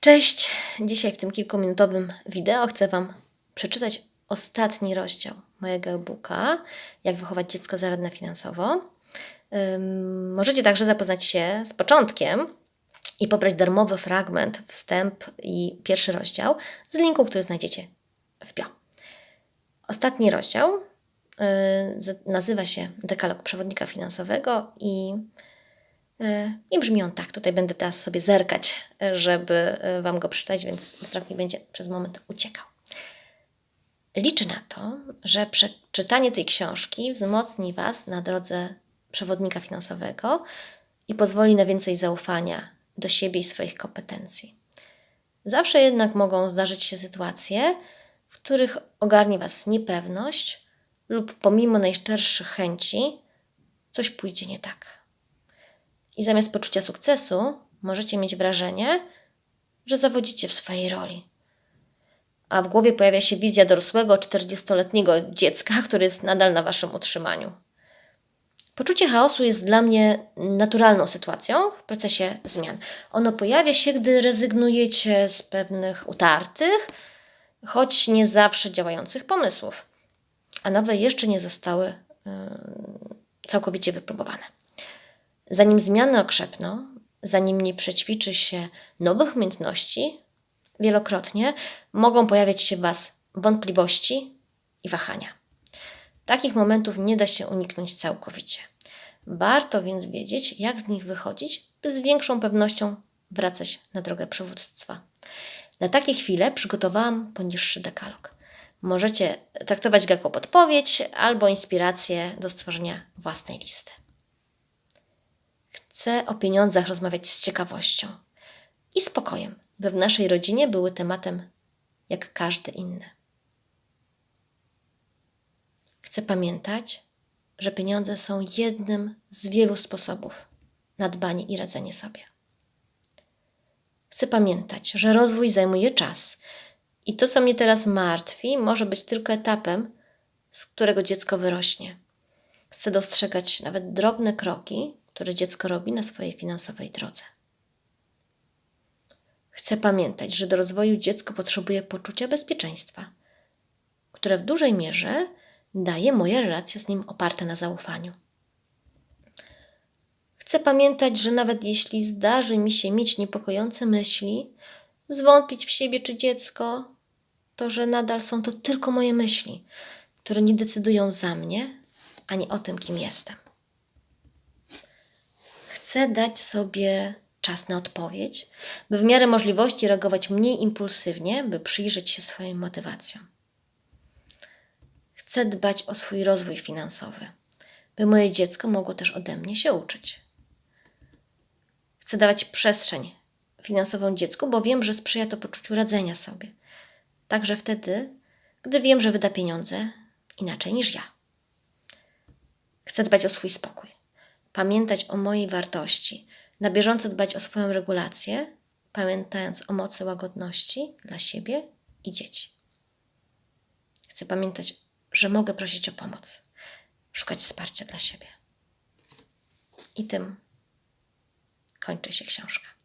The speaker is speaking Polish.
Cześć! Dzisiaj w tym kilkuminutowym wideo chcę Wam przeczytać ostatni rozdział mojego e-booka Jak wychować dziecko zaradne finansowo. Możecie także zapoznać się z początkiem i pobrać darmowy fragment, wstęp i pierwszy rozdział z linku, który znajdziecie w bio. Ostatni rozdział y, nazywa się Dekalog Przewodnika Finansowego i I brzmi on tak. Tutaj będę teraz sobie zerkać, e, żeby e, Wam go przeczytać, więc wzrok mi będzie przez moment uciekał. Liczę na to, że przeczytanie tej książki wzmocni Was na drodze przewodnika finansowego i pozwoli na więcej zaufania do siebie i swoich kompetencji. Zawsze jednak mogą zdarzyć się sytuacje, w których ogarnie Was niepewność lub pomimo najszczerszych chęci coś pójdzie nie tak. I zamiast poczucia sukcesu, możecie mieć wrażenie, że zawodzicie w swojej roli. A w głowie pojawia się wizja dorosłego, 40-letniego dziecka, który jest nadal na waszym utrzymaniu. Poczucie chaosu jest dla mnie naturalną sytuacją w procesie zmian. Ono pojawia się, gdy rezygnujecie z pewnych utartych, choć nie zawsze działających pomysłów, a nowe jeszcze nie zostały yy, całkowicie wypróbowane. Zanim zmiany okrzepną, zanim nie przećwiczy się nowych umiejętności, wielokrotnie mogą pojawiać się w Was wątpliwości i wahania. Takich momentów nie da się uniknąć całkowicie. Warto więc wiedzieć, jak z nich wychodzić, by z większą pewnością wracać na drogę przywództwa. Na takie chwile przygotowałam poniższy dekalog. Możecie traktować go jako podpowiedź albo inspirację do stworzenia własnej listy. Chcę o pieniądzach rozmawiać z ciekawością i spokojem, by w naszej rodzinie były tematem jak każdy inny. Chcę pamiętać, że pieniądze są jednym z wielu sposobów na dbanie i radzenie sobie. Chcę pamiętać, że rozwój zajmuje czas i to, co mnie teraz martwi, może być tylko etapem, z którego dziecko wyrośnie. Chcę dostrzegać nawet drobne kroki, które dziecko robi na swojej finansowej drodze. Chcę pamiętać, że do rozwoju dziecko potrzebuje poczucia bezpieczeństwa, które w dużej mierze daje moja relacja z nim oparta na zaufaniu. Chcę pamiętać, że nawet jeśli zdarzy mi się mieć niepokojące myśli, zwątpić w siebie czy dziecko, to że nadal są to tylko moje myśli, które nie decydują za mnie ani o tym, kim jestem. Chcę dać sobie czas na odpowiedź, by w miarę możliwości reagować mniej impulsywnie, by przyjrzeć się swoim motywacjom. Chcę dbać o swój rozwój finansowy, by moje dziecko mogło też ode mnie się uczyć. Chcę dawać przestrzeń finansową dziecku, bo wiem, że sprzyja to poczuciu radzenia sobie. Także wtedy, gdy wiem, że wyda pieniądze inaczej niż ja. Chcę dbać o swój spokój, pamiętać o mojej wartości, na bieżąco dbać o swoją regulację, pamiętając o mocy łagodności dla siebie i dzieci. Chcę pamiętać, że mogę prosić o pomoc, szukać wsparcia dla siebie. I tym kończy się książka.